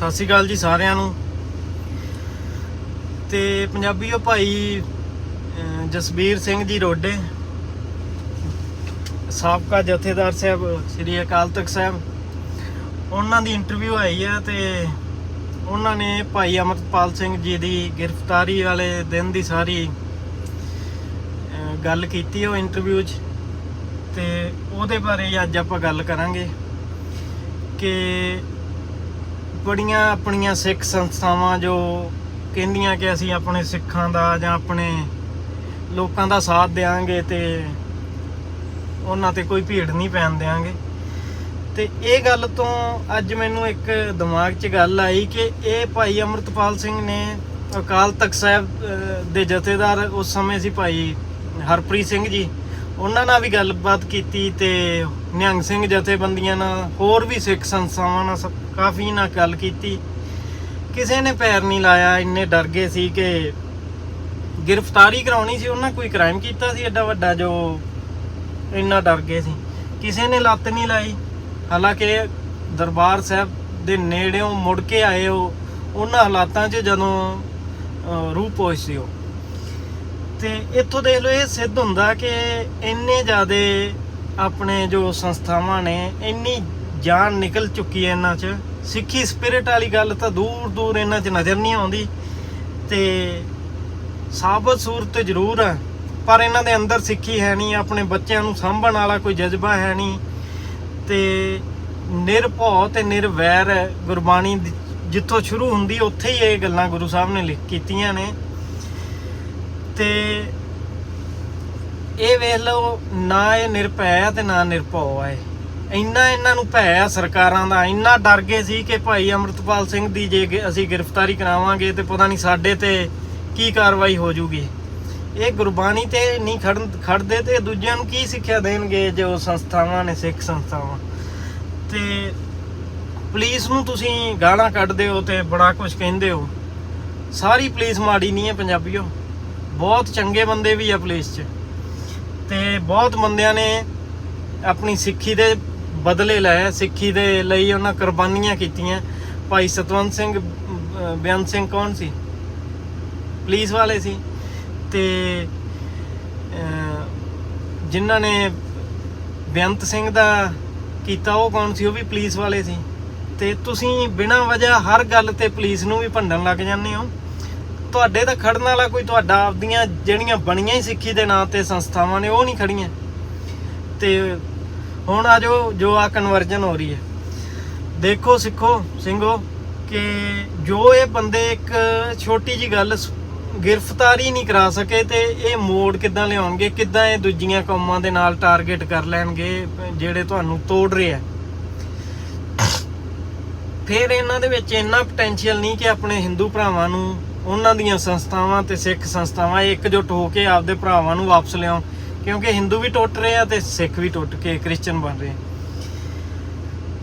ਸਤਿ ਸ਼੍ਰੀ ਅਕਾਲ ਜੀ ਸਾਰਿਆਂ ਨੂੰ। ਤੇ ਉਹ ਭਾਈ ਜਸਬੀਰ ਸਿੰਘ ਜੀ ਰੋਡੇ, ਸਾਬਕਾ ਜਥੇਦਾਰ ਸਾਹਿਬ ਸ੍ਰੀ ਅਕਾਲ ਤਖਤ ਸਾਹਿਬ। ਉਹਨਾਂ ਦੀ ਇੰਟਰਵਿਊ ਆਈ ਆ ਤੇ ਉਹਨਾਂ ਨੇ ਭਾਈ ਅਮਰਪਾਲ ਸਿੰਘ ਜੀ ਦੀ ਗ੍ਰਿਫਤਾਰੀ ਵਾਲੇ ਦਿਨ ਦੀ ਸਾਰੀ ਗੱਲ ਕੀਤੀ ਉਹ ਇੰਟਰਵਿਊ 'ਚ। ਤੇ ਉਹਦੇ ਬਾਰੇ ਅੱਜ ਆਪਾਂ ਗੱਲ ਕਰਾਂਗੇ ਕਿ ਬੜੀਆਂ ਆਪਣੀਆਂ ਸਿੱਖ ਸੰਸਥਾਵਾਂ ਜੋ ਕਹਿੰਦੀਆਂ ਕਿ ਅਸੀਂ ਆਪਣੇ ਸਿੱਖਾਂ ਦਾ ਜਾਂ ਆਪਣੇ ਲੋਕਾਂ ਦਾ ਸਾਥ ਦੇਾਂਗੇ ਤੇ ਉਹਨਾਂ ਤੇ ਕੋਈ ਭੀੜ ਨਹੀਂ ਪੈਣ ਦੇਾਂਗੇ ਤੇ ਇਹ ਗੱਲ ਤੋਂ ਅੱਜ ਮੈਨੂੰ ਇੱਕ ਦਿਮਾਗ 'ਚ ਗੱਲ ਆਈ ਕਿ ਇਹ ਭਾਈ ਅਮਰਤਪਾਲ ਸਿੰਘ ਨੇ ਅਕਾਲ ਤਖਤ ਸਾਹਿਬ ਦੇ ਜਥੇਦਾਰ ਉਸ ਸਮੇਂ ਸੀ ਭਾਈ ਹਰਪ੍ਰੀਤ ਸਿੰਘ ਜੀ। ਉਹਨਾਂ ਨਾਲ ਵੀ ਗੱਲਬਾਤ ਕੀਤੀ ਤੇ ਨਿਹੰਗ ਸਿੰਘ ਜਥੇਬੰਦੀਆਂ ਨਾਲ ਹੋਰ ਵੀ ਸਿੱਖ ਸੰਸਥਾਵਾਂ ਨਾਲ ਸਭ- ਕਾਫੀ ਨਾਲ ਗੱਲ ਕੀਤੀ। ਕਿਸੇ ਨੇ ਪੈਰ ਨਹੀਂ ਲਾਇਆ ਇੰਨੇ ਡਰ ਗਏ ਸੀ ਕਿ ਗ੍ਰਿਫਤਾਰੀ ਕਰਾਉਣੀ ਸੀ ਉਹਨਾਂ ਕੋਈ ਕ੍ਰਾਈਮ ਕੀਤਾ ਸੀ ਐਡਾ ਵੱਡਾ ਜੋ ਇੰਨਾ ਡਰ ਗਏ ਸੀ। ਕਿਸੇ ਨੇ ਲੱਤ ਨਹੀਂ ਲਾਈ ਹਾਲਾਂਕਿ ਦਰਬਾਰ ਸਾਹਿਬ ਦੇ ਨੇੜਿਓਂ ਮੁੜ ਕੇ ਆਏ ਉਹ ਉਹਨਾਂ ਹਾਲਾਤਾਂ 'ਚ ਜਦੋਂ ਅਹ, ਰੂਹ ਪੋਸ਼ ਸੀ ਉਹ। ਤੇ ਇੱਥੋਂ ਦੇਖ ਲਓ ਇਹ ਸਿੱਧ ਹੁੰਦਾ ਕਿ ਇੰਨੇ ਜ਼ਿਆਦੇ ਆਪਣੇ ਜੋ ਸੰਸਥਾਵਾਂ ਨੇ, ਇੰਨੀ ਜਾਨ ਨਿਕਲ ਚੁੱਕੀ ਹੈ ਇਹਨਾਂ 'ਚ। ਸਿੱਖੀ ਸਪਿਰਿਟ ਵਾਲੀ ਗੱਲ ਤਾਂ ਦੂਰ ਦੂਰ ਇਹਨਾਂ 'ਚ ਨਜ਼ਰ ਨਹੀਂ ਆਉਂਦੀ। ਤੇ ਸਾਬਤ ਸੂਰਤ ਜ਼ਰੂਰ ਹੈ, ਪਰ ਇਹਨਾਂ ਦੇ ਅੰਦਰ ਸਿੱਖੀ ਹੈ ਨਹੀਂ, ਆਪਣੇ ਬੱਚਿਆਂ ਨੂੰ ਸਾਂਭਣ ਵਾਲਾ ਕੋਈ ਜਜ਼ਬਾ ਹੈ ਨਹੀਂ। ਤੇ ਨਿਰਭਉ ਤੇ ਨਿਰਵੈਰ ਗੁਰਬਾਣੀ ਜਿੱਥੋਂ ਸ਼ੁਰੂ ਹੁੰਦੀ, ਉੱਥੇ ਹੀ ਇਹ ਗੱਲਾਂ ਗੁਰੂ ਸਾਹਿਬ ਨੇ ਲਿਖ ਕੀਤੀਆਂ ਨੇ। ਤੇ ਇਹ ਵੇਖ ਲਓ, ਨਾ ਇਹ ਨਿਰਭੈ ਆ ਤੇ ਨਾ ਨਿਰਭਉ ਆ ਇਹ। ਇੰਨਾ ਇਹਨਾਂ ਨੂੰ ਭੈ ਆ ਸਰਕਾਰਾਂ ਦਾ। ਇੰਨਾ ਡਰ ਗਏ ਸੀ ਕਿ ਭਾਈ ਅਮਰਤਪਾਲ ਸਿੰਘ ਦੀ ਜੇ ਅਸੀਂ ਗ੍ਰਿਫਤਾਰੀ ਕਰਾਵਾਂਗੇ ਤੇ ਪਤਾ ਨਹੀਂ ਸਾਡੇ ਤੇ ਕੀ ਕਾਰਵਾਈ ਹੋ ਜੂਗੀ। ਇਹ ਗੁਰਬਾਣੀ ਤੇ ਨਹੀਂ ਖੜਨ ਖੜਦੇ ਤੇ ਦੂਜਿਆਂ ਨੂੰ ਕੀ ਸਿੱਖਿਆ ਦੇਣਗੇ ਜੋ ਸੰਸਥਾਵਾਂ ਨੇ, ਸਿੱਖ ਸੰਸਥਾਵਾਂ? ਤੇ ਪੁਲਿਸ ਨੂੰ ਤੁਸੀਂ ਗਾਲਾਂ ਕੱਢਦੇ ਹੋ ਤੇ ਬੜਾ ਕੁਝ ਕਹਿੰਦੇ ਹੋ। ਸਾਰੀ ਪੁਲਿਸ ਮਾੜੀ ਨਹੀਂ ਹੈ ਪੰਜਾਬੀਓ। ਬਹੁਤ ਚੰਗੇ ਬੰਦੇ ਵੀ ਆ ਪੁਲਿਸ 'ਚ। ਤੇ ਬਹੁਤ ਬੰਦਿਆਂ ਨੇ ਆਪਣੀ ਸਿੱਖੀ ਦੇ ਬਦਲੇ ਲਏ ਸਿੱਖੀ ਦੇ ਲਈ ਉਹਨਾਂ ਕੁਰਬਾਨੀਆਂ ਕੀਤੀਆਂ। ਭਾਈ ਸਤਵੰਤ ਸਿੰਘ ਅਹ, ਬੇਅੰਤ ਸਿੰਘ ਕੌਣ ਸੀ? ਪੁਲਿਸ ਵਾਲੇ ਸੀ। ਤੇ ਜਿਨ੍ਹਾਂ ਨੇ ਬੇਅੰਤ ਸਿੰਘ ਦਾ ਕੀਤਾ ਉਹ ਕੌਣ ਸੀ? ਉਹ ਵੀ ਪੁਲਿਸ ਵਾਲੇ ਸੀ। ਤੇ ਤੁਸੀਂ ਬਿਨਾਂ ਵਜ੍ਹਾ ਹਰ ਗੱਲ ਤੇ ਪੁਲਿਸ ਨੂੰ ਵੀ ਭੰਡਣ ਲੱਗ ਜਾਂਦੇ ਹੋ। ਤੁਹਾਡੇ ਤਾਂ ਖੜਨ ਵਾਲਾ ਕੋਈ ਤੁਹਾਡਾ ਆਪਦੀਆਂ ਜਿਹੜੀਆਂ ਬਣੀਆਂ ਹੀ ਸਿੱਖੀ ਦੇ ਨਾਂ ਤੇ ਸੰਸਥਾਵਾਂ ਨੇ, ਉਹ ਨਹੀਂ ਖੜੀਆਂ। ਤੇ ਹੁਣ ਆ ਜੋ ਜੋ ਆ ਕਨਵਰਜਨ ਹੋ ਰਹੀ ਹੈ। ਦੇਖੋ, ਸਿੱਖੋ, ਸਿੰਘੋ, ਕਿ ਜੋ ਇਹ ਬੰਦੇ ਇੱਕ ਛੋਟੀ ਜੀ ਗੱਲ ਗ੍ਰਿਫਤਾਰੀ ਨਹੀਂ ਕਰਾ ਸਕੇ ਤੇ ਇਹ ਮੋੜ ਕਿੱਦਾਂ ਲਿਆਉਣਗੇ, ਕਿੱਦਾਂ ਇਹ ਦੂਜੀਆਂ ਕੌਮਾਂ ਦੇ ਨਾਲ ਟਾਰਗੇਟ ਕਰ ਲੈਣਗੇ, ਜਿਹੜੇ ਤੁਹਾਨੂੰ ਤੋੜ ਰਹੇ ਆ। ਫਿਰ ਇਹਨਾਂ ਦੇ ਵਿੱਚ ਇੰਨਾ ਪੋਟੈਂਸ਼ੀਅਲ ਨਹੀਂ ਕਿ ਆਪਣੇ ਹਿੰਦੂ ਭਰਾਵਾਂ ਨੂੰ ਉਹਨਾਂ ਦੀਆਂ ਸੰਸਥਾਵਾਂ ਤੇ ਸਿੱਖ ਸੰਸਥਾਵਾਂ ਇਕਜੁੱਟ ਹੋ ਕੇ ਆਪਦੇ ਭਰਾਵਾਂ ਨੂੰ ਵਾਪਸ ਲਿਆਉਣ, ਕਿਉਂਕਿ ਹਿੰਦੂ ਵੀ ਟੁੱਟ ਰਹੇ ਆ ਤੇ ਸਿੱਖ ਵੀ ਟੁੱਟ ਕੇ ਕ੍ਰਿਸਚੀਅਨ ਬਣ ਰਹੇ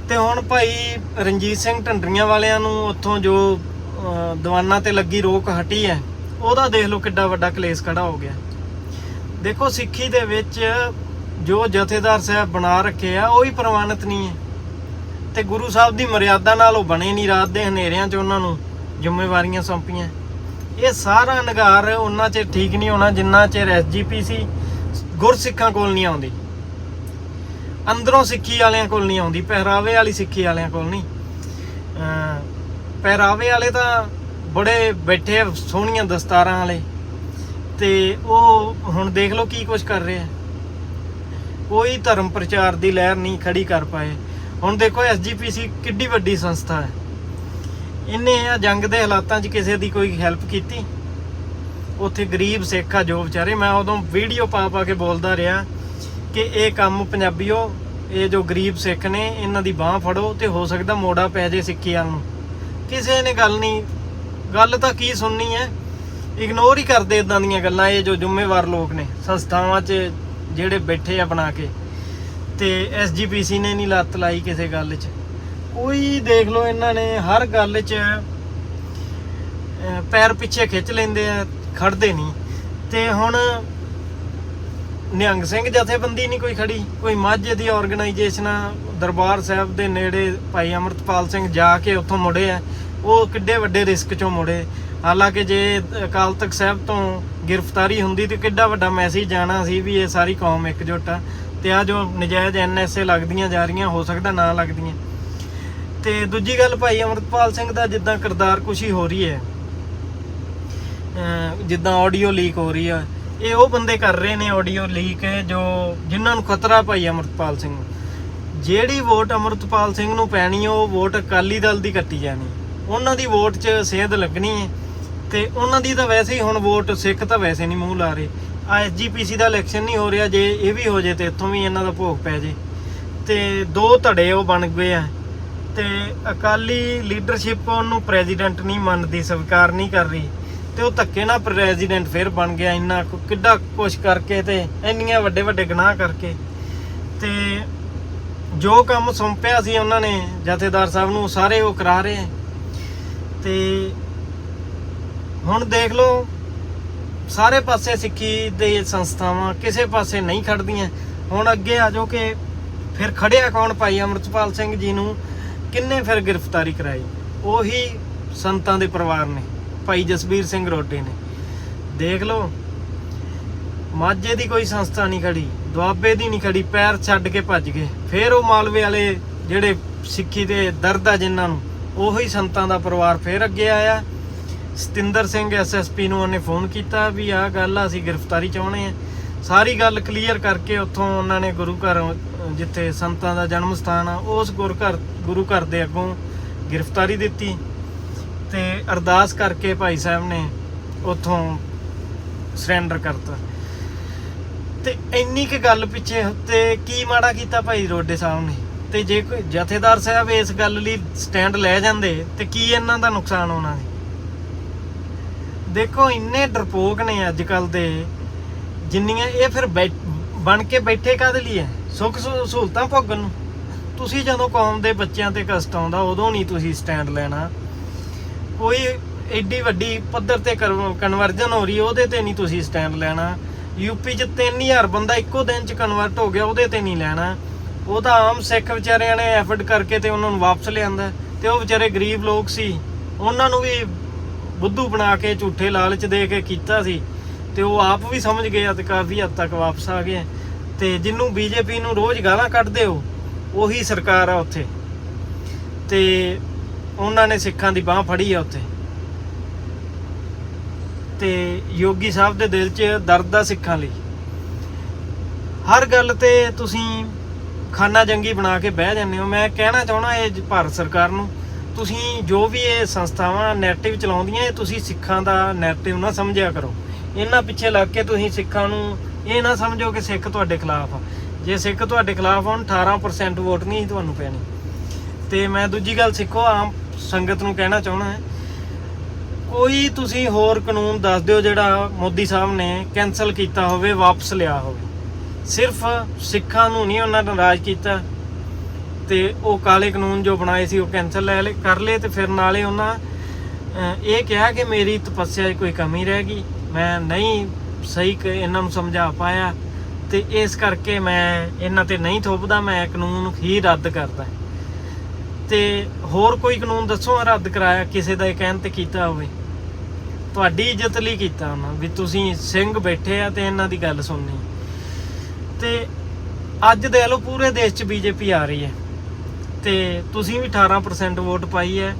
ਤੇ ਹੁਣ ਭਾਈ ਰਣਜੀਤ ਸਿੰਘ ਢੰਡਰੀਆਂ ਵਾਲਿਆਂ ਨੂੰ ਉੱਥੋਂ ਜੋ ਦੀਵਾਨਾਂ ਤੇ ਲੱਗੀ ਰੋਕ ਹਟੀ ਹੈ, ਉਹਦਾ ਦੇਖ ਲਓ ਕਿੱਡਾ ਵੱਡਾ ਕਲੇਸ਼ ਖੜਾ ਹੋ ਗਿਆ। ਦੇਖੋ ਸਿੱਖੀ ਦੇ ਵਿੱਚ ਜੋ ਜਥੇਦਾਰ ਸਾਹਿਬ ਬਣਾ ਰੱਖੇ ਆ, ਉਹ ਹੀ ਪ੍ਰਵਾਨਿਤ ਨਹੀਂ ਹੈ। ਤੇ ਗੁਰੂ ਸਾਹਿਬ ਦੀ ਮਰਿਆਦਾ ਨਾਲ ਉਹ ਬਣੇ ਨਹੀਂ, ਰਾਤ ਦੇ ਹਨੇਰਿਆਂ 'ਚ ਉਹਨਾਂ ਨੂੰ ਜ਼ਿੰਮੇਵਾਰੀਆਂ ਸੌਂਪੀਆਂ। ਇਹ ਸਾਰਾ ਨਿਗਾਰ ਉਹਨਾਂ ਚਿਰ ਠੀਕ ਨਹੀਂ ਹੋਣਾ, ਜਿੰਨਾ ਚਿਰ ਐਸਜੀਪੀਸੀ ਗੁਰਸਿੱਖਾਂ ਕੋਲ ਨਹੀਂ ਆਉਂਦੀ। ਅੰਦਰੋਂ ਸਿੱਖੀ ਵਾਲਿਆਂ ਕੋਲ ਨਹੀਂ ਆਉਂਦੀ, ਪਹਿਰਾਵੇ ਵਾਲੀ ਸਿੱਖੀ ਵਾਲਿਆਂ ਕੋਲ ਨਹੀਂ। ਪਹਿਰਾਵੇ ਵਾਲੇ ਤਾਂ ਬੜੇ ਬੈਠੇ ਸੋਹਣੀਆਂ ਦਸਤਾਰਾਂ ਵਾਲੇ। ਤੇ ਉਹ ਹੁਣ ਦੇਖ ਲਓ ਕੀ ਕੁਝ ਕਰ ਰਹੇ ਆ। ਕੋਈ ਧਰਮ ਪ੍ਰਚਾਰ ਦੀ ਲਹਿਰ ਨਹੀਂ ਖੜੀ ਕਰ ਪਾਏ। ਹੁਣ ਦੇਖੋ ਐਸਜੀਪੀਸੀ ਕਿੱਡੀ ਵੱਡੀ ਸੰਸਥਾ ਹੈ। ਇਹਨੇ ਆ, ਜੰਗ ਦੇ ਹਾਲਾਤਾਂ 'ਚ ਕਿਸੇ ਦੀ ਕੋਈ ਹੈਲਪ ਕੀਤੀ? ਉੱਥੇ ਗਰੀਬ ਸਿੱਖ ਆ ਜੋ ਵਿਚਾਰੇ, ਮੈਂ ਉਦੋਂ ਵੀਡੀਓ ਪਾ ਪਾ ਕੇ ਬੋਲਦਾ ਰਿਹਾ ਕਿ ਇਹ ਕੰਮ ਪੰਜਾਬੀਓ, ਇਹ ਜੋ ਗਰੀਬ ਸਿੱਖ ਨੇ, ਇਹਨਾਂ ਦੀ ਬਾਹ ਫੜੋ ਤੇ ਹੋ ਸਕਦਾ ਮੋੜਾ ਪੈ ਜੇ ਸਿੱਖੀ ਵਾਲ ਨੂੰ। ਕਿਸੇ ਨੇ ਗੱਲ ਨਹੀਂ, ਗੱਲ ਤਾਂ ਕੀ ਸੁਣਨੀ ਹੈ? ਇਗਨੋਰ ਹੀ ਕਰਦੇ ਇਦਾਂ ਦੀਆਂ ਗੱਲਾਂ ਇਹ ਜੋ ਜ਼ਿੰਮੇਵਾਰ ਲੋਕ ਨੇ, ਸੰਸਥਾਵਾਂ 'ਚ ਜਿਹੜੇ ਬੈਠੇ ਆ ਬਣਾ ਕੇ। ਤੇ ਐਸਜੀਪੀਸੀ ਨੇ ਨਹੀਂ ਲੱਤ ਲਾਈ ਕਿਸੇ ਗੱਲ 'ਚ। ਕੋਈ ਦੇਖ ਲਓ ਇਹਨਾਂ ਨੇ ਹਰ ਗੱਲ 'ਚ ਪੈਰ ਪਿੱਛੇ ਖਿੱਚ ਲੈਂਦੇ ਆ, ਖੜਦੇ ਨਹੀਂ। ਤੇ ਹੁਣ ਨਿਹੰਗ ਸਿੰਘ ਜਥੇਬੰਦੀ ਨਹੀਂ ਕੋਈ ਖੜੀ, ਕੋਈ ਮਾਝੇ ਦੀ ਆਰਗੇਨਾਈਜੇਸ਼ਨ ਦਰਬਾਰ ਸਾਹਿਬ ਦੇ ਨੇੜੇ ਭਾਈ ਅਮਰਤਪਾਲ ਸਿੰਘ ਜਾ ਕੇ ਉੱਥੋਂ ਮੁੜੇ ਆ। ਉਹ ਕਿੱਡੇ ਵੱਡੇ ਰਿਸਕ ਚੋਂ ਮੁੜੇ। ਹਾਲਾਂਕਿ ਜੇ ਅਕਾਲ ਤਖਤ ਸਾਹਿਬ ਤੋਂ ਗ੍ਰਿਫਤਾਰੀ ਹੁੰਦੀ ਤੇ ਕਿੱਡਾ ਵੱਡਾ ਮੈਸੇਜ ਜਾਣਾ ਸੀ ਵੀ ਇਹ ਸਾਰੀ ਕੌਮ ਇਕਜੁੱਟ ਆ। ਤੇ ਆ ਜੋ ਨਜਾਇਜ਼ ਐਨਐਸਏ ਲੱਗਦੀਆਂ ਜਾ ਰਹੀਆਂ, ਹੋ ਸਕਦਾ ਨਾ ਲੱਗਦੀਆਂ। ਤੇ ਦੂਜੀ ਗੱਲ ਭਾਈ ਅਮਰਪਾਲ ਸਿੰਘ ਦਾ ਜਿੱਦਾਂ ਕਿਰਦਾਰ ਕੁਸ਼ੀ ਹੋ ਰਹੀ ਹੈ ਜਿੱਦਾਂ ਆਡੀਓ ਲੀਕ ਹੋ ਰਹੀ ਆ, ਇਹ ਉਹ ਬੰਦੇ ਕਰ ਰਹੇ ਨੇ ਆਡੀਓ ਲੀਕ ਜੋ ਜਿਨ੍ਹਾਂ ਨੂੰ ਖਤਰਾ ਭਾਈ ਅਮਰਪਾਲ ਸਿੰਘ ਨੂੰ। ਜਿਹੜੀ ਵੋਟ ਅਮਰਪਾਲ ਸਿੰਘ ਨੂੰ ਪੈਣੀ ਉਹ ਵੋਟ ਅਕਾਲੀ ਦਲ ਦੀ ਕੱਟੀ ਜਾਣੀ। ਉਹਨਾਂ ਦੀ ਵੋਟ 'ਚ ਸੇਧ ਲੱਗਣੀ ਹੈ ਤੇ ਉਹਨਾਂ ਦੀ ਤਾਂ ਵੈਸੇ ਹੀ ਹੁਣ ਵੋਟ ਸਿੱਖ ਤਾਂ ਵੈਸੇ ਨਹੀਂ ਮੂੰਹ ਲਾ ਰਹੇ। ਆ ਐਸਜੀਪੀਸੀ ਦਾ ਇਲੈਕਸ਼ਨ ਨਹੀਂ ਹੋ ਰਿਹਾ, ਜੇ ਇਹ ਵੀ ਹੋ ਜੇ ਤੇ ਇੱਥੋਂ ਵੀ ਇਹਨਾਂ ਦਾ ਭੋਗ ਪੈ ਜੇ। ਤੇ ਦੋ ਧੜੇ ਉਹ ਬਣ ਗਏ ਆ। ਤੇ ਅਕਾਲੀ ਲੀਡਰਸ਼ਿਪ ਉਹਨੂੰ ਪ੍ਰੈਜ਼ੀਡੈਂਟ ਨਹੀਂ ਮੰਨਦੀ, ਸਵੀਕਾਰ ਨਹੀਂ ਕਰ ਰਹੀ ਤੇ ਉਹ ਧੱਕੇ ਨਾਲ ਪ੍ਰੈਜ਼ੀਡੈਂਟ ਫਿਰ ਬਣ ਗਿਆ ਇੰਨਾ ਕੁ- ਕਿੱਡਾ ਕੁਛ ਕਰਕੇ ਤੇ ਇੰਨੀਆਂ ਵੱਡੇ ਵੱਡੇ ਗੁਨਾਹ ਕਰਕੇ। ਤੇ ਜੋ ਕੰਮ ਸੌਂਪਿਆ ਸੀ ਉਹਨਾਂ ਨੇ, ਜਥੇਦਾਰ ਸਾਹਿਬ ਨੂੰ ਸਾਰੇ ਉਹ ਕਰਾ ਰਹੇ। ਆ ਤੇ ਹੁਣ ਦੇਖ ਲਓ, ਸਾਰੇ ਪਾਸੇ ਸਿੱਖੀ ਦੇ ਸੰਸਥਾਵਾਂ ਕਿਸੇ ਪਾਸੇ ਨਹੀਂ ਖੜਦੀਆਂ। ਹੁਣ ਅੱਗੇ ਆ ਜਾਓ ਕਿ ਫਿਰ ਖੜਿਆ ਕੌਣ ਭਾਈ ਅਮਰਤਪਾਲ ਸਿੰਘ ਜੀ ਨੂੰ? ਕਿੰਨੇ ਫਿਰ ਗ੍ਰਿਫਤਾਰੀ ਕਰਾਈ? ਉਹੀ ਸੰਤਾਂ ਦੇ ਪਰਿਵਾਰ ਨੇ, ਭਾਈ ਜਸਬੀਰ ਸਿੰਘ ਰੋਡੇ ਨੇ। ਦੇਖ ਲਓ, ਮਾਝੇ ਦੀ ਕੋਈ ਸੰਸਥਾ ਨਹੀਂ ਖੜੀ, ਦੁਆਬੇ ਦੀ ਨਹੀਂ ਖੜੀ, ਪੈਰ ਛੱਡ ਕੇ ਭੱਜ ਗਏ। ਫਿਰ ਉਹ ਮਾਲਵੇ ਵਾਲੇ ਜਿਹੜੇ ਸਿੱਖੀ ਦੇ ਦਰਦ ਆ ਜਿਨ੍ਹਾਂ ਨੂੰ, ਉਹੀ ਸੰਤਾਂ ਦਾ ਪਰਿਵਾਰ ਫਿਰ ਅੱਗੇ ਆਇਆ। ਸਤਿੰਦਰ ਸਿੰਘ ਐਸਐਸਪੀ ਨੂੰ ਉਹਨੇ ਫੋਨ ਕੀਤਾ ਵੀ ਆਹ ਗੱਲ ਆ, ਅਸੀਂ ਗ੍ਰਿਫਤਾਰੀ ਚਾਹੁੰਦੇ ਆ ਸਾਰੀ ਗੱਲ ਕਲੀਅਰ ਕਰਕੇ ਉੱਥੋਂ ਉਹਨਾਂ ਨੇ ਗੁਰੂ ਘਰ ਅਹ, ਜਿੱਥੇ ਸੰਤਾਂ ਦਾ ਜਨਮ ਸਥਾਨ ਆ ਉਸ ਗੁਰੂ ਘਰ ਗੁਰੂ ਘਰ ਦੇ ਅੱਗੋਂ ਗ੍ਰਿਫਤਾਰੀ ਦਿੱਤੀ ਤੇ ਅਰਦਾਸ ਕਰਕੇ ਭਾਈ ਸਾਹਿਬ ਨੇ ਉੱਥੋਂ ਸਰੈਂਡਰ ਕਰਤਾ। ਤੇ ਇੰਨੀ ਕੁ ਗੱਲ ਪਿੱਛੇ ਤੇ ਕੀ ਮਾੜਾ ਕੀਤਾ ਭਾਈ ਰੋਡੇ ਸਾਹਿਬ ਨੇ? ਤੇ ਜੇ ਕੋਈ ਜਥੇਦਾਰ ਸਾਹਿਬ ਇਸ ਗੱਲ ਲਈ ਸਟੈਂਡ ਲੈ ਜਾਂਦੇ ਤੇ ਕੀ ਇਹਨਾਂ ਦਾ ਨੁਕਸਾਨ ਹੋਣਾ ਸੀ ਦੇਖੋ ਇੰਨੇ ਡਰਪੋਕ ਨੇ ਅੱਜ ਕੱਲ ਦੇ ਜਿੰਨੀਆਂ ਇਹ ਫਿਰ ਬੈ- ਬਣ ਕੇ ਬੈਠੇ ਕਾਦੇ ਲਈ ਹੈ ਸੁੱਖ ਸਹੂ- ਸਹੂਲਤਾਂ ਭੋਗਣ ਨੂੰ। ਤੁਸੀਂ ਜਦੋਂ ਕੌਮ ਦੇ ਬੱਚਿਆਂ ਤੇ ਕਸ਼ਟ ਆਉਂਦਾ, ਉਦੋਂ ਨਹੀਂ ਤੁਸੀਂ ਸਟੈਂਡ ਲੈਣਾ। ਕੋਈ ਐਡੀ ਵੱਡੀ ਪੱਧਰ ਤੇ ਕਨਵਰਜਨ ਹੋ ਰਹੀ, ਉਹਦੇ ਤੇ ਨਹੀਂ ਤੁਸੀਂ ਸਟੈਂਡ ਲੈਣਾ। ਯੂਪੀ 'ਚ 3000 ਬੰਦਾ ਇੱਕੋ ਦਿਨ 'ਚ ਕਨਵਰਟ ਹੋ ਗਿਆ, ਉਹਦੇ ਤੇ ਨਹੀਂ ਲੈਣਾ। ਉਹ ਤਾਂ ਆਮ ਸਿੱਖ ਵਿਚਾਰਿਆਂ ਨੇ ਐਫਰਟ ਕਰਕੇ ਤੇ ਉਹਨਾਂ ਨੂੰ ਵਾਪਸ ਲਿਆਂਦਾ। ਤੇ ਉਹ ਵਿਚਾਰੇ ਗਰੀਬ ਲੋਕ ਸੀ। ਉਹਨਾਂ ਨੂੰ ਵੀ ਬੁੱਧੂ ਬਣਾ ਕੇ, ਝੂਠੇ ਲਾਲਚ ਦੇ ਕੇ ਕੀਤਾ ਸੀ। ਤੇ ਉਹ ਆਪ ਵੀ ਸਮਝ ਗਏ ਆ ਤੇ ਕਾਫੀ ਹੱਦ ਤੱਕ ਵਾਪਸ ਆ ਗਏ ਤੇ ਜਿੰਨੂੰ ਬੀਜੇਪੀ ਨੂੰ ਰੋਜ਼ ਗਾਲਾਂ ਕੱਢਦੇ ਹੋ, ਉਹੀ ਸਰਕਾਰ ਆ ਉੱਥੇ। ਤੇ ਉਹਨਾਂ ਨੇ ਸਿੱਖਾਂ ਦੀ ਬਾਹ ਫੜੀ ਆ ਉੱਥੇ। ਤੇ ਯੋਗੀ ਸਾਹਿਬ ਦੇ ਦਿਲ 'ਚ ਦਰਦ ਆ ਸਿੱਖਾਂ ਲਈ। ਹਰ ਗੱਲ ਤੇ ਤੁਸੀਂ ਖਾਨਾ ਜੰਗੀ ਬਣਾ ਕੇ ਬਹਿ ਜਾਂਦੇ ਹੋ। ਮੈਂ ਕਹਿਣਾ ਚਾਹਣਾ ਇਹ ਭਾਰਤ ਸਰਕਾਰ ਨੂੰ, ਤੁਸੀਂ ਜੋ ਵੀ ਇਹ ਸੰਸਥਾਵਾਂ ਨੈਰੇਟਿਵ ਚਲਾਉਂਦੀਆਂ, ਇਹ ਤੁਸੀਂ ਸਿੱਖਾਂ ਦਾ ਨੈਰੇਟਿਵ ਨਾ ਸਮਝਿਆ ਕਰੋ। ਇਹਨਾਂ ਪਿੱਛੇ ਲੱਗ ਕੇ ਤੁਸੀਂ ਸਿੱਖਾਂ ਨੂੰ ਇਹ ਨਾ ਸਮਝੋ ਕਿ ਸਿੱਖ ਤੁਹਾਡੇ ਖਿਲਾਫ ਆ। ਜੇ ਸਿੱਖ ਤੁਹਾਡੇ ਖਿਲਾਫ ਹੋਣ 18% ਵੋਟ ਨਹੀਂ ਤੁਹਾਨੂੰ ਪੈਣੀ। ਤੇ ਮੈਂ ਦੂਜੀ ਗੱਲ ਸਿੱਖੋ, ਆਮ ਸੰਗਤ ਨੂੰ ਕਹਿਣਾ ਚਾਹੁੰਦਾ ਹੈ। ਕੋਈ ਤੁਸੀਂ ਹੋਰ ਕਾਨੂੰਨ ਦੱਸ ਦਿਓ ਜਿਹੜਾ ਮੋਦੀ ਸਾਹਿਬ ਨੇ ਕੈਨਸਲ ਕੀਤਾ ਹੋਵੇ, ਵਾਪਸ ਲਿਆ ਹੋਵੇ। ਸਿਰਫ ਸਿੱਖਾਂ ਨੂੰ ਨਹੀਂ ਉਹਨਾਂ ਨੇ ਰਾਜ ਕੀਤਾ। ਤੇ ਉਹ ਕਾਲੇ ਕਾਨੂੰਨ ਜੋ ਬਣਾਏ ਸੀ, ਉਹ ਕੈਨਸਲ ਲੈ ਲਏ, ਕਰ ਲਏ ਤੇ ਫਿਰ ਨਾਲੇ ਉਹਨਾਂ ਇਹ ਕਿਹਾ ਕਿ ਮੇਰੀ ਤਪੱਸਿਆ 'ਚ ਕੋਈ ਕਮੀ ਰਹਿ ਗਈ। ਮੈਂ ਨਹੀਂ ਸਹੀ ਕ- ਇਹਨਾਂ ਨੂੰ ਸਮਝਾ ਪਾਇਆ ਤੇ ਇਸ ਕਰਕੇ ਮੈਂ ਇਹਨਾਂ ਤੇ ਨਹੀਂ ਥੋਪਦਾ, ਮੈਂ ਕਾਨੂੰਨ ਹੀ ਰੱਦ ਕਰਦਾ। ਤੇ ਹੋਰ ਕੋਈ ਕਾਨੂੰਨ ਦੱਸੋ ਰੱਦ ਕਰਾਇਆ, ਕਿਸੇ ਦਾ ਇਹ ਕਹਿਣ ਤੇ ਕੀਤਾ ਹੋਵੇ? ਤੁਹਾਡੀ ਇੱਜ਼ਤ ਲਈ ਕੀਤਾ ਉਹਨਾਂ, ਵੀ ਤੁਸੀਂ ਸਿੰਘ ਬੈਠੇ ਆ ਤੇ ਇਹਨਾਂ ਦੀ ਗੱਲ ਸੁਣਨੀ। ਤੇ ਅੱਜ ਦੇ ਲੋ ਪੂਰੇ ਦੇਸ਼ 'ਚ ਬੀਜੇਪੀ ਆ ਰਹੀ ਹੈ। ਤੇ ਤੁਸੀਂ ਵੀ 18% ਵੋਟ ਪਾਈ ਹੈ।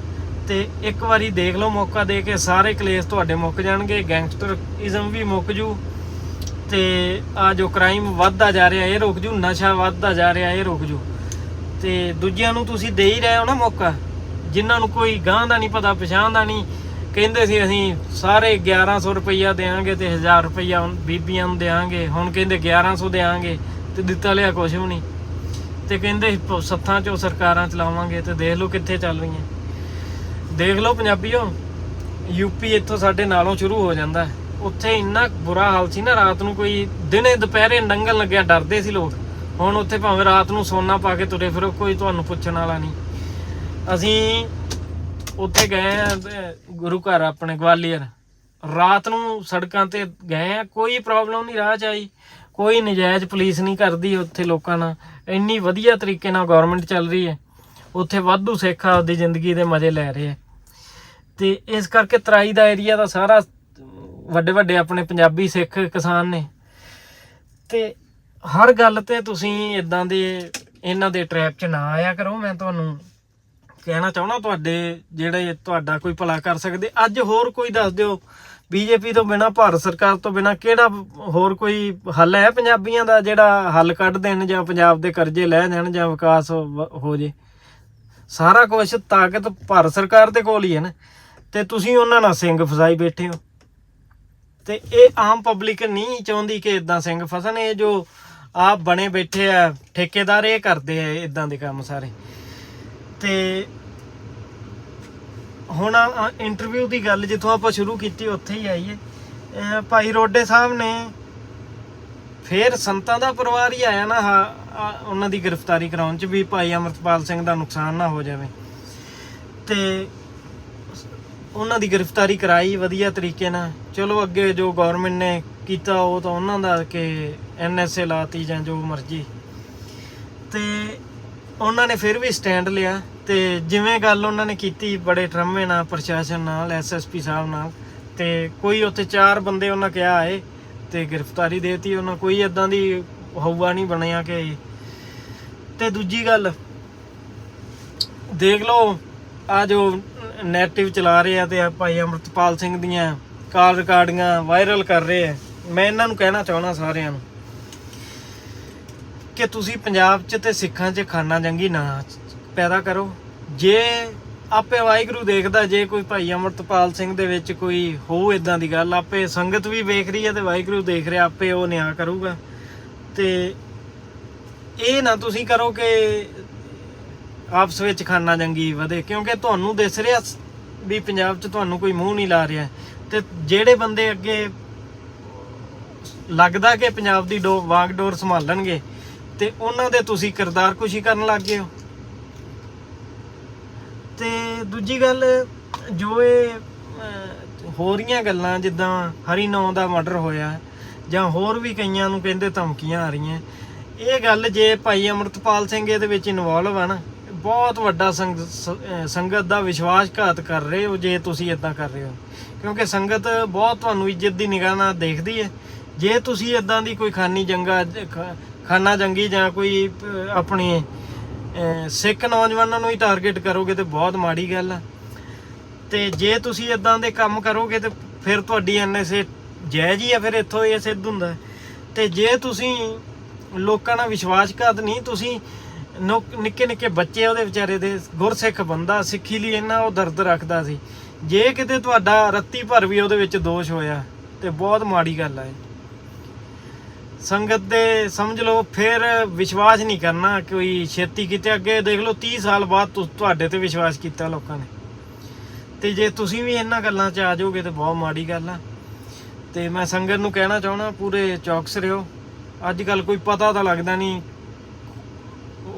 ਤੇ ਇੱਕ ਵਾਰੀ ਦੇਖ ਲਓ ਮੌਕਾ ਦੇ ਕੇ ਸਾਰੇ ਕਲੇਸ਼ ਤੁਹਾਡੇ ਮੁੱਕ ਜਾਣਗੇ ਗੈਂਗਸਟਰਇਜ਼ਮ ਵੀ ਮੁੱਕ ਜੂ ਤੇ ਆ ਜੋ ਕ੍ਰਾਈਮ ਵੱਧਦਾ ਜਾ ਰਿਹਾ, ਇਹ ਰੁਕ ਜੂ, ਨਸ਼ਾ ਵੱਧਦਾ ਜਾ ਰਿਹਾ, ਇਹ ਰੁਕ ਜੂ। ਤੇ ਦੂਜਿਆਂ ਨੂੰ ਤੁਸੀਂ ਦੇ ਹੀ ਰਹੇ ਹੋ ਨਾ ਮੌਕਾ, ਜਿਨ੍ਹਾਂ ਨੂੰ ਕੋਈ ਗਾਂ ਦਾ ਨਹੀਂ ਪਤਾ, ਪਛਾਣ ਦਾ ਨਹੀਂ। ਕਹਿੰਦੇ ਸੀ ਅਸੀਂ, ਸਾਰੇ 1100 ਰੁਪਈਆ ਦੇਾਂਗੇ ਤੇ 1000 ਰੁਪਈਆ ਬੀਬੀਆਂ ਨੂੰ ਦੇਾਂਗੇ, ਹੁਣ ਕਹਿੰਦੇ 1100 ਦੇਾਂਗੇ ਤੇ ਦਿੱਤਾ ਲਿਆ ਕੁਝ ਵੀ ਨਹੀਂ। ਤੇ ਕਹਿੰਦੇ ਸੀ, ਪ- ਸੱਥਾਂ ਚੋਂ ਸਰਕਾਰਾਂ ਚਲਾਵਾਂਗੇ ਤੇ ਦੇਖ ਲਓ ਕਿੱਥੇ ਚੱਲ ਰਹੀਆਂ। ਦੇਖ ਲਓ ਪੰਜਾਬੀਓ ਯੂਪੀ ਇੱਥੋਂ ਸਾਡੇ ਨਾਲੋਂ ਸ਼ੁਰੂ ਹੋ ਜਾਂਦਾ ਹੈ। ਉੱਥੇ ਇੰਨਾ ਬੁਰਾ ਹਾਲ ਸੀ ਨਾ, ਰਾਤ ਨੂੰ ਕੋਈ ਦਿਨੇ ਦੁਪਹਿਰੇ ਨੰਗਲ ਲੱਗਿਆ, ਡਰਦੇ ਸੀ ਲੋਕ। ਹੁਣ ਉੱਥੇ ਭਾਵੇਂ ਰਾਤ ਨੂੰ ਸੋਨਾ ਪਾ ਕੇ ਤੁਰੇ ਫਿਰੋ, ਕੋਈ ਤੁਹਾਨੂੰ ਪੁੱਛਣ ਵਾਲਾ ਨਹੀਂ। ਅਸੀਂ ਉੱਥੇ ਗਏ ਆ ਗੁਰੂ ਘਰ ਆਪਣੇ ਗਵਾਲੀਅਰ। ਰਾਤ ਨੂੰ ਸੜਕਾਂ ਤੇ ਗਏ ਆ ਕੋਈ ਪ੍ਰੋਬਲਮ ਨਹੀਂ, ਰਾਹ ਚ ਆਈ। ਕੋਈ ਨਜਾਇਜ਼ ਪੁਲਿਸ ਨਹੀਂ ਕਰਦੀ ਉੱਥੇ ਲੋਕਾਂ ਨਾਲ। ਇੰਨੀ ਵਧੀਆ ਤਰੀਕੇ ਨਾਲ ਗਵਰਨਮੈਂਟ ਚੱਲ ਰਹੀ ਹੈ। ਉੱਥੇ ਵਾਧੂ ਸਿੱਖ ਆਪਦੀ ਜ਼ਿੰਦਗੀ ਦੇ ਮਜ਼ੇ ਲੈ ਰਹੇ ਆ ਤੇ ਇਸ ਕਰਕੇ ਤਰਾਈ ਦਾ ਏਰੀਆ ਦਾ ਸਾਰਾ ਵੱਡੇ ਵੱਡੇ ਆਪਣੇ ਪੰਜਾਬੀ ਸਿੱਖ ਕਿਸਾਨ ਨੇ। ਤੇ ਹਰ ਗੱਲ ਤੇ ਤੁਸੀਂ ਇਦਾਂ ਦੇ ਇਹਨਾਂ ਦੇ ਟ੍ਰੈਪ 'ਚ ਨਾ ਆਇਆ ਕਰੋ। ਮੈਂ ਤੁਹਾਨੂੰ ਕਹਿਣਾ ਚਾਹਣਾ ਤੁਹਾਡੇ ਜਿਹੜੇ ਤੁਹਾਡਾ ਕੋਈ ਭਲਾ ਕਰ ਸਕਦੇ। ਅੱਜ ਹੋਰ ਕੋਈ ਦੱਸ ਦਿਓ, ਬੀਜੇਪੀ ਤੋਂ ਬਿਨਾ, ਭਾਰਤ ਸਰਕਾਰ ਤੋਂ ਬਿਨਾ ਕਿਹੜਾ ਹੋਰ ਕੋਈ ਹੱਲ ਹੈ ਪੰਜਾਬੀਆਂ ਦਾ ਜਿਹੜਾ ਹੱਲ ਕੱਢ ਦੇਣ ਜਾਂ ਪੰਜਾਬ ਦੇ ਕਰਜ਼ੇ ਲੈ ਜਾਣ ਜਾਂ ਵਿਕਾਸ ਹੋ ਜੇ? ਸਾਰਾ ਕੁਝ ਤਾਕਤ ਭਾਰਤ ਸਰਕਾਰ ਦੇ ਕੋਲ ਹੀ ਹੈ ਨਾ। ਤੇ ਤੁਸੀਂ ਉਹਨਾਂ ਨਾਲ ਸਿੰਘ ਫਸਾਈ ਬੈਠੇ ਹੋ। ਤੇ ਇਹ ਆਮ ਪਬਲਿਕ ਨਹੀਂ ਚਾਹੁੰਦੀ ਕਿ ਇਦਾਂ ਸਿੰਘ ਫਸਣ। ਇਹ ਜੋ ਆਪ ਬਣੇ ਬੈਠੇ ਆ, ਠੇਕੇਦਾਰ ਇਹ ਕਰਦੇ ਆ ਇਦਾਂ ਦੇ ਕੰਮ ਸਾਰੇ। ਤੇ ਹੁਣ ਇੰਟਰਵਿਊ ਦੀ ਗੱਲ ਜਿੱਥੋਂ ਆਪਾਂ ਸ਼ੁਰੂ ਕੀਤੀ, ਉੱਥੇ ਹੀ ਆਈਏ। ਭਾਈ ਰੋਡੇ ਸਾਹਿਬ ਨੇ ਫੇਰ ਸੰਤਾਂ ਦਾ ਪਰਿਵਾਰ ਹੀ ਆਇਆ ਨਾ, ਹਾ- ਉਹਨਾਂ ਦੀ ਗ੍ਰਿਫਤਾਰੀ ਕਰਾਉਣ ਚ ਵੀ ਭਾਈ ਅਮਰਤਪਾਲ ਸਿੰਘ ਦਾ ਨੁਕਸਾਨ ਨਾ ਹੋ ਜਾਵੇ। ਤੇ ਉਹਨਾਂ ਦੀ ਗ੍ਰਿਫਤਾਰੀ ਕਰਾਈ, ਵਧੀਆ ਤਰੀਕੇ ਨਾਲ। ਚਲੋ ਅੱਗੇ ਜੋ ਗਵਰਨਮੈਂਟ ਨੇ ਕੀਤਾ, ਉਹ ਤਾਂ ਉਹਨਾਂ ਦਾ ਕਿ ਐਨਐਸਏ ਲਾਤੀ ਜਾਂ ਜੋ ਮਰਜ਼ੀ। ਤੇ ਉਹਨਾਂ ਨੇ ਫਿਰ ਵੀ ਸਟੈਂਡ ਲਿਆ ਤੇ ਜਿਵੇਂ ਗੱਲ ਉਹਨਾਂ ਨੇ ਕੀਤੀ ਬੜੇ ਟਰਮੇ ਨਾਲ, ਪ੍ਰਸ਼ਾਸਨ ਨਾਲ ਐਸਐਸਪੀ ਸਾਹਿਬ ਨਾਲ, ਤੇ ਕੋਈ ਉੱਥੇ ਚਾਰ ਬੰਦੇ ਉਹਨਾਂ ਕਿਹਾ ਆਏ ਤੇ ਗ੍ਰਿਫਤਾਰੀ ਦੇਤੀ। ਉਹਨਾਂ ਕੋਈ ਇਦਾਂ ਦੀ ਹਊਆ ਨਹੀਂ ਬਣਿਆ ਕਿ ਤੇ ਦੂਜੀ ਗੱਲ, ਦੇਖ ਲਓ ਆ ਜੋ ਨੈਟਿਵ ਚਲਾ ਰਹੇ ਆ ਤੇ ਆ ਭਾਈ ਅਮਰਤਪਾਲ ਸਿੰਘ ਦੀਆਂ ਕਾਲ ਰਿਕਾਰਡਿੰਗਾਂ ਵਾਇਰਲ ਕਰ ਰਹੇ ਆ। ਮੈਂ ਇਹਨਾਂ ਨੂੰ ਕਹਿਣਾ ਚਾਹਣਾ ਸਾਰਿਆਂ ਨੂੰ ਕਿ ਤੁਸੀਂ ਪੰਜਾਬ 'ਚ ਤੇ ਸਿੱਖਾਂ 'ਚ ਖਾਨਾ ਜੰਗੀ ਨਾ ਪੈਦਾ ਕਰੋ। ਜੇ ਆਪੇ ਵਾਹਿਗੁਰੂ ਦੇਖਦਾ, ਜੇ ਕੋਈ ਭਾਈ ਅਮਰਤਪਾਲ ਸਿੰਘ ਦੇ ਵਿੱਚ ਕੋਈ ਹੋ ਇਦਾਂ ਦੀ ਗੱਲ, ਆਪੇ ਸੰਗਤ ਵੀ ਵੇਖ ਰਹੀ ਹੈ ਤੇ ਵਾਹਿਗੁਰੂ ਦੇਖ ਰਿਹਾ, ਆਪੇ ਉਹ ਨਿਆਂ ਕਰੂਗਾ। ਤੇ ਇਹ ਨਾ ਤੁਸੀਂ ਕਰੋ ਕਿ ਆਪਸ ਵਿੱਚ ਖਾਨਾ ਜੰਗੀ ਵਧੇ, ਕਿਉਂਕਿ ਤੁਹਾਨੂੰ ਦਿਸ ਰਿਹਾ ਵੀ ਪੰਜਾਬ 'ਚ ਤੁਹਾਨੂੰ ਕੋਈ ਮੂੰਹ ਨਹੀਂ ਲਾ ਰਿਹਾ। ਤੇ ਜਿਹੜੇ ਬੰਦੇ ਅੱਗੇ ਲੱਗਦਾ ਕਿ ਪੰਜਾਬ ਦੀ ਡੋ ਵਾਗਡੋਰ ਸੰਭਾਲਣਗੇ, ਤੇ ਉਹਨਾਂ ਦੇ ਤੁਸੀਂ ਕਿਰਦਾਰ ਕੁਸ਼ੀ ਕਰਨ ਲੱਗ ਗਏ ਹੋ। ਤੇ ਦੂਜੀ ਗੱਲ, ਜੋ ਇਹ ਹੋ ਰਹੀਆਂ ਗੱਲਾਂ, ਜਿੱਦਾਂ ਹਰੀ ਨੌ ਦਾ ਮਰਡਰ ਹੋਇਆ, ਜਾਂ ਹੋਰ ਵੀ ਕਈਆਂ ਨੂੰ ਕਹਿੰਦੇ ਧਮਕੀਆਂ ਆ ਰਹੀਆਂ, ਇਹ ਗੱਲ ਜੇ ਭਾਈ ਅਮਰਤਪਾਲ ਸਿੰਘ ਇਹਦੇ ਵਿੱਚ ਇਨਵੋਲਵ ਆ ਨਾ ਬਹੁਤ ਵੱਡਾ ਸੰਗ- ਸੰਗਤ ਦਾ ਵਿਸ਼ਵਾਸਘਾਤ ਕਰ ਰਹੇ ਹੋ ਜੇ ਤੁਸੀਂ ਇਦਾਂ ਕਰ ਰਹੇ ਹੋ। ਕਿਉਂਕਿ ਸੰਗਤ ਬਹੁਤ ਤੁਹਾਨੂੰ ਇੱਜ਼ਤ ਦੀ ਨਿਗਾਹ ਨਾਲ ਦੇਖਦੀ ਹੈ। ਜੇ ਤੁਸੀਂ ਇਦਾਂ ਦੀ ਕੋਈ ਖਾਨੀ ਜੰਗਾ ਖਾਨਾ ਜੰਗੀ ਜਾਂ ਕੋਈ ਆਪਣੇ ਸਿੱਖ ਨੌਜਵਾਨਾਂ ਨੂੰ ਹੀ ਟਾਰਗੇਟ ਕਰੋਗੇ ਤੇ ਬਹੁਤ ਮਾੜੀ ਗੱਲ ਆ। ਤੇ ਜੇ ਤੁਸੀਂ ਇਦਾਂ ਦੇ ਕੰਮ ਕਰੋਗੇ ਤੇ ਫਿਰ ਤੁਹਾਡੀ ਐਨਐਸਏ ਜਾਇਜ਼ ਹੀ ਆ, ਫਿਰ ਇੱਥੋਂ ਇਹ ਸਿੱਧ ਹੁੰਦਾ। ਹੈ। ਤੇ ਜੇ ਤੁਸੀਂ ਲੋਕਾਂ ਨਾਲ ਵਿਸ਼ਵਾਸਘਾਤ ਨਹੀਂ, ਤੁਸੀਂ ਨਿੱਕੇ ਨਿੱਕੇ ਬੱਚੇ ਉਹਦੇ ਵਿਚਾਰੇ ਦੇ, ਗੁਰਸਿੱਖ ਬੰਦਾ, ਸਿੱਖੀ ਲਈ ਇੰਨਾ ਉਹ ਦਰਦ ਰੱਖਦਾ ਸੀ। ਜੇ ਕਿਤੇ ਤੁਹਾਡਾ ਰੱਤੀ ਭਰ ਵੀ ਉਹਦੇ ਵਿੱਚ ਦੋਸ਼ ਹੋਇਆ, ਤੇ ਬਹੁਤ ਮਾੜੀ ਗੱਲ ਹੈ ਸੰਗਤ ਦੇ, ਸਮਝ ਲਓ, ਫਿਰ ਵਿਸ਼ਵਾਸ ਨਹੀਂ ਕਰਨਾ ਕੋਈ ਛੇਤੀ ਕਿਤੇ ਅੱਗੇ। ਦੇਖ ਲਓ 30 ਸਾਲ ਬਾਅਦ ਤੁਹਾਡੇ ਤੇ ਵਿਸ਼ਵਾਸ ਕੀਤਾ ਲੋਕਾਂ ਨੇ। ਤੇ ਜੇ ਤੁਸੀਂ ਵੀ ਇਹਨਾਂ ਗੱਲਾਂ 'ਚ ਆ ਜਾਓਗੇ ਤੇ ਬਹੁਤ ਮਾੜੀ ਗੱਲ ਆ। ਤੇ ਮੈਂ ਸੰਗਤ ਨੂੰ ਕਹਿਣਾ ਚਾਹਣਾ ਪੂਰੇ ਚੌਕਸ ਰਹੋ। ਅੱਜ ਕੱਲ ਕੋਈ ਪਤਾ ਤਾਂ ਲੱਗਦਾ ਨਹੀਂ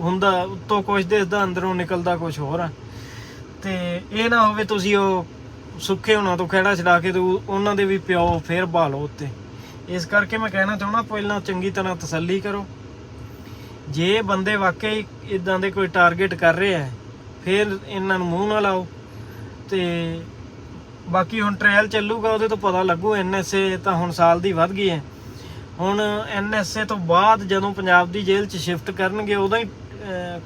ਹੁੰਦਾ, ਉੱਤੋਂ ਕੁਝ ਦਿਸਦਾ ਅੰਦਰੋਂ ਨਿਕਲਦਾ ਕੁਝ ਹੋਰ ਆ। ਤੇ ਇਹ ਨਾ ਹੋਵੇ ਤੁਸੀਂ ਉਹ ਸੁੱਖੇ ਹੋਣਾ ਤੋਂ ਖਹਿੜਾ ਛਡਾ ਕੇ ਤੇ ਉਹਨਾਂ ਦੇ ਵੀ ਪਿਓ ਫੇਰ ਭਾਲੋ ਉੱਤੇ। ਇਸ ਕਰਕੇ ਮੈਂ ਕਹਿਣਾ ਚਾਹੁੰਦਾ ਪਹਿਲਾਂ ਚੰਗੀ ਤਰ੍ਹਾਂ ਤਸੱਲੀ ਕਰੋ। ਜੇ ਬੰਦੇ ਵਾਕਈ ਇਦਾਂ ਦੇ ਕੋਈ ਟਾਰਗੇਟ ਕਰ ਰਹੇ ਆ, ਫਿਰ ਇਹਨਾਂ ਨੂੰ ਮੂੰਹ ਨਾ ਲਾਓ। ਤੇ ਬਾਕੀ ਹੁਣ ਟ੍ਰਾਇਲ ਚੱਲੂਗਾ, ਉਹਦੇ ਤੋਂ ਪਤਾ ਲੱਗੂ ਐਨਐਸਏ ਤਾਂ ਹੁਣ ਸਾਲ ਦੀ ਵੱਧ ਗਈ ਹੈ। ਹੁਣ ਐਨਐਸਏ ਤੋਂ ਬਾਅਦ ਜਦੋਂ ਪੰਜਾਬ ਦੀ ਜੇਲ੍ਹ 'ਚ ਸ਼ਿਫਟ ਕਰਨਗੇ, ਉਦੋਂ ਹੀ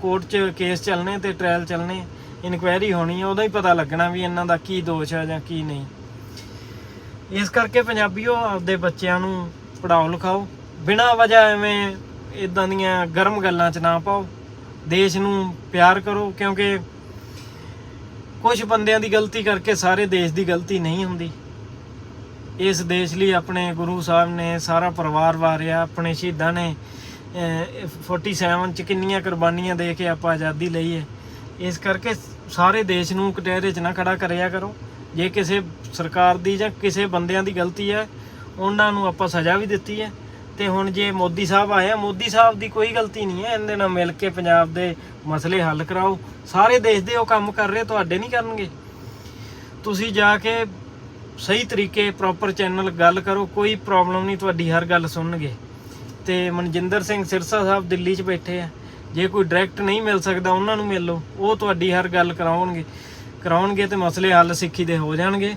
ਕੋਰਟ 'ਚ ਕੇਸ ਚੱਲਣੇ ਤੇ ਟ੍ਰਾਇਲ ਚੱਲਣੇ ਇਨਕੁਆਇਰੀ ਹੋਣੀ ਹੈ ਉਦੋਂ ਹੀ ਪਤਾ ਲੱਗਣਾ ਵੀ ਇਹਨਾਂ ਦਾ ਕੀ ਦੋਸ਼ ਹੈ ਜਾਂ ਕੀ ਨਹੀਂ। ਇਸ ਕਰਕੇ ਪੰਜਾਬੀਓ, ਆਪਦੇ ਬੱਚਿਆਂ ਨੂੰ ਪੜਾਓ ਲਿਖਾਓ, ਬਿਨਾਂ ਵਜ੍ਹਾ ਐਵੇਂ ਇਦਾਂ ਦੀਆਂ ਗਰਮ ਗੱਲਾਂ 'ਚ ਨਾ ਪਾਓ, ਦੇਸ਼ ਨੂੰ ਪਿਆਰ ਕਰੋ, ਕਿਉਂਕਿ ਕੁਝ ਬੰਦਿਆਂ ਦੀ ਗਲਤੀ ਕਰਕੇ ਸਾਰੇ ਦੇਸ਼ ਦੀ ਗਲਤੀ ਨਹੀਂ ਹੁੰਦੀ। ਇਸ ਦੇਸ਼ ਲਈ ਆਪਣੇ ਗੁਰੂ ਸਾਹਿਬ ਨੇ ਸਾਰਾ ਪਰਿਵਾਰ ਵਾਰਿਆ, ਆਪਣੇ ਸ਼ਹੀਦਾਂ ਨੇ 47 ਚ ਕਿੰਨੀਆਂ ਕੁਰਬਾਨੀਆਂ ਦੇ ਕੇ ਆਪਾਂ ਆਜ਼ਾਦੀ ਲਈ ਹੈ। ਇਸ ਕਰਕੇ ਸਾਰੇ ਦੇਸ਼ ਨੂੰ ਕਟਹਿਰੇ 'ਚ ਨਾ ਖੜਾ ਕਰਿਆ ਕਰੋ। ਜੇ ਕਿਸੇ ਸਰਕਾਰ ਦੀ ਜਾਂ ਕਿਸੇ ਬੰਦਿਆਂ ਦੀ ਗਲਤੀ ਹੈ, ਉਹਨਾਂ ਨੂੰ ਆਪਾਂ ਸਜ਼ਾ ਵੀ ਦਿੱਤੀ ਹੈ। ਤੇ ਹੁਣ ਜੇ ਮੋਦੀ ਸਾਹਿਬ ਆਇਆ ਮੋਦੀ ਸਾਹਿਬ ਦੀ ਕੋਈ ਗਲਤੀ ਨਹੀਂ ਹੈ। ਇਹਦੇ ਨਾਲ ਮਿਲ ਕੇ ਪੰਜਾਬ ਦੇ ਮਸਲੇ ਹੱਲ ਕਰਾਓ। ਸਾਰੇ ਦੇਸ਼ ਦੇ ਉਹ ਕੰਮ ਕਰ ਰਹੇ, ਤੁਹਾਡੇ ਨਹੀਂ ਕਰਨਗੇ। ਤੁਸੀਂ ਜਾ ਕੇ ਸਹੀ ਤਰੀਕੇ ਪ੍ਰੋਪਰ ਚੈਨਲ ਗੱਲ ਕਰੋ, ਕੋਈ ਪ੍ਰੋਬਲਮ ਨਹੀਂ, ਤੁਹਾਡੀ ਹਰ ਗੱਲ ਸੁਣਨਗੇ। ਤੇ ਮਨਜਿੰਦਰ ਸਿੰਘ ਸਿਰਸਾ ਸਾਹਿਬ ਦਿੱਲੀ 'ਚ ਬੈਠੇ ਆ। ਜੇ ਕੋਈ ਡਾਇਰੈਕਟ ਨਹੀਂ ਮਿਲ ਸਕਦਾ, ਉਹਨਾਂ ਨੂੰ ਮਿਲ ਲਓ। ਉਹ ਤੁਹਾਡੀ ਹਰ ਗੱਲ ਕਰਾਉਣਗੇ। ਕਰਾਉਣਗੇ ਤੇ ਮਸਲੇ ਹੱਲ ਸਿੱਖੀ ਦੇ ਹੋ ਜਾਣਗੇ।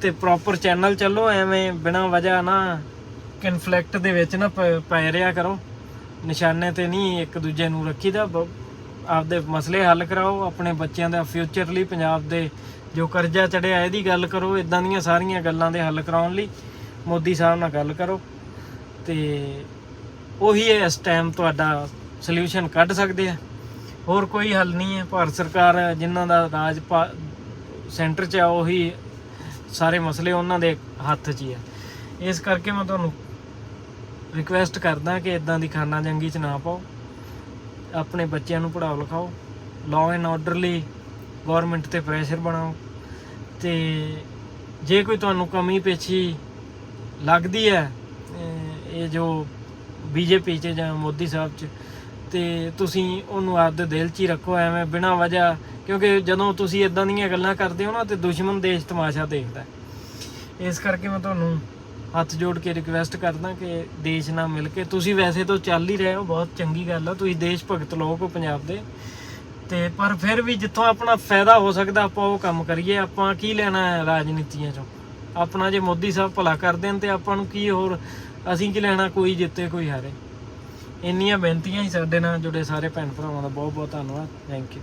ਤੇ ਪ੍ਰੋਪਰ ਚੈਨਲ ਚੱਲੋ, ਐਵੇਂ ਬਿਨਾਂ ਵਜ੍ਹਾ ਨਾ ਕਨਫਲਿਕਟ ਦੇ ਵਿੱਚ ਨਾ ਪੈ ਰਿਆ ਕਰੋ। ਨਿਸ਼ਾਨੇ ਤੇ ਨਹੀਂ ਇੱਕ ਦੂਜੇ ਨੂੰ ਰੱਖੀਦਾ। ਬ- ਆਪਦੇ ਮਸਲੇ ਹੱਲ ਕਰਾਓ, ਆਪਣੇ ਬੱਚਿਆਂ ਦਾ ਫਿਊਚਰ ਲਈ, ਪੰਜਾਬ ਦੇ ਜੋ ਕਰਜ਼ਾ ਚੜਿਆ, ਇਹਦੀ ਗੱਲ ਕਰੋ। ਇਦਾਂ ਦੀਆਂ ਸਾਰੀਆਂ ਗੱਲਾਂ ਦੇ ਹੱਲ ਕਰਾਉਣ ਲਈ ਮੋਦੀ ਸਾਹਿਬ ਨਾਲ ਗੱਲ ਕਰੋ। ਤੇ ਉਹੀ ਇਸ ਟਾਈਮ ਤੁਹਾਡਾ ਸੋਲੂਸ਼ਨ ਕੱਢ ਸਕਦੇ ਆ। ਹੋਰ ਕੋਈ ਹੱਲ ਨਹੀਂ ਹੈ। ਭਾਰਤ ਸਰਕਾਰ ਜਿਨ੍ਹਾਂ ਦਾ ਰਾਜ ਪਾ- ਸੈਂਟਰ 'ਚ ਆ, ਉਹੀ ਸਾਰੇ ਮਸਲੇ ਉਹਨਾਂ ਦੇ ਹੱਥ 'ਚ ਹੀ ਆ। ਇਸ ਕਰਕੇ ਮੈਂ ਤੁਹਾਨੂੰ ਰਿਕਵੈਸਟ ਕਰਦਾ ਕਿ ਇਦਾਂ ਦੀ ਖਾਨਾ ਜੰਗੀ 'ਚ ਨਾ ਪਾਓ। ਆਪਣੇ ਬੱਚਿਆਂ ਨੂੰ ਪੜਾਓ ਲਿਖਾਓ। ਲਾਅ ਐਂਡ ਆਰਡਰ ਲਈ ਗਵਰਨਮੈਂਟ ਤੇ ਪ੍ਰੈਸ਼ਰ ਬਣਾਓ। ਤੇ ਜੇ ਕੋਈ ਤੁਹਾਨੂੰ ਕਮੀ ਪੇਛੀ ਲੱਗਦੀ ਹੈ ਇਹ ਜੋ ਬੀਜੇਪੀ 'ਚ ਜਾਂ ਮੋਦੀ ਸਾਹਿਬ 'ਚ, ਤੇ ਤੁਸੀਂ ਉਹਨੂੰ ਆਪਦੇ ਦਿਲ 'ਚ ਹੀ ਰੱਖੋ, ਐਵੇਂ ਬਿਨਾਂ ਵਜ੍ਹਾ, ਕਿਉਂਕਿ ਜਦੋਂ ਤੁਸੀਂ ਇਦਾਂ ਦੀਆਂ ਗੱਲਾਂ ਕਰਦੇ ਹੋ ਨਾ, ਤੇ ਦੁਸ਼ਮਣ ਦੇਸ਼ ਤਮਾਸ਼ਾ ਦੇਖਦਾ ਇਸ ਕਰਕੇ ਮੈਂ ਤੁਹਾਨੂੰ ਹੱਥ ਜੋੜ ਕੇ ਰਿਕਵੈਸਟ ਕਰਦਾ ਕਿ ਦੇਸ਼ ਨਾਲ ਮਿਲ ਕੇ, ਤੁਸੀਂ ਵੈਸੇ ਤਾਂ ਚੱਲ ਹੀ ਰਹੇ ਹੋ, ਬਹੁਤ ਚੰਗੀ ਗੱਲ ਆ, ਤੁਸੀਂ ਦੇਸ਼ ਭਗਤ ਲੋਕ ਹੋ ਪੰਜਾਬ ਦੇ। ਤੇ ਪਰ ਫਿਰ ਵੀ ਜਿੱਥੋਂ ਆਪਣਾ ਫਾਇਦਾ ਹੋ ਸਕਦਾ, ਆਪਾਂ ਉਹ ਕੰਮ ਕਰੀਏ, ਆਪਾਂ ਕੀ ਲੈਣਾ ਹੈ ਰਾਜਨੀਤੀਆਂ ਚੋਂ? ਆਪਣਾ ਜੇ ਮੋਦੀ ਸਾਹਿਬ ਭਲਾ ਕਰਦੇ ਨੇ ਤੇ ਆਪਾਂ ਨੂੰ ਕੀ ਹੋਰ ਅਸੀਂ ਕੀ ਲੈਣਾ, ਕੋਈ ਜਿੱਤੇ, ਕੋਈ ਹਾਰੇ। ਇੰਨੀਆਂ ਬੇਨਤੀਆਂ ਹੀ ਸਾਡੇ ਨਾਲ ਜੁੜੇ ਸਾਰੇ ਭੈਣ ਭਰਾਵਾਂ ਦਾ। ਬਹੁਤ ਬਹੁਤ ਧੰਨਵਾਦ। Thank you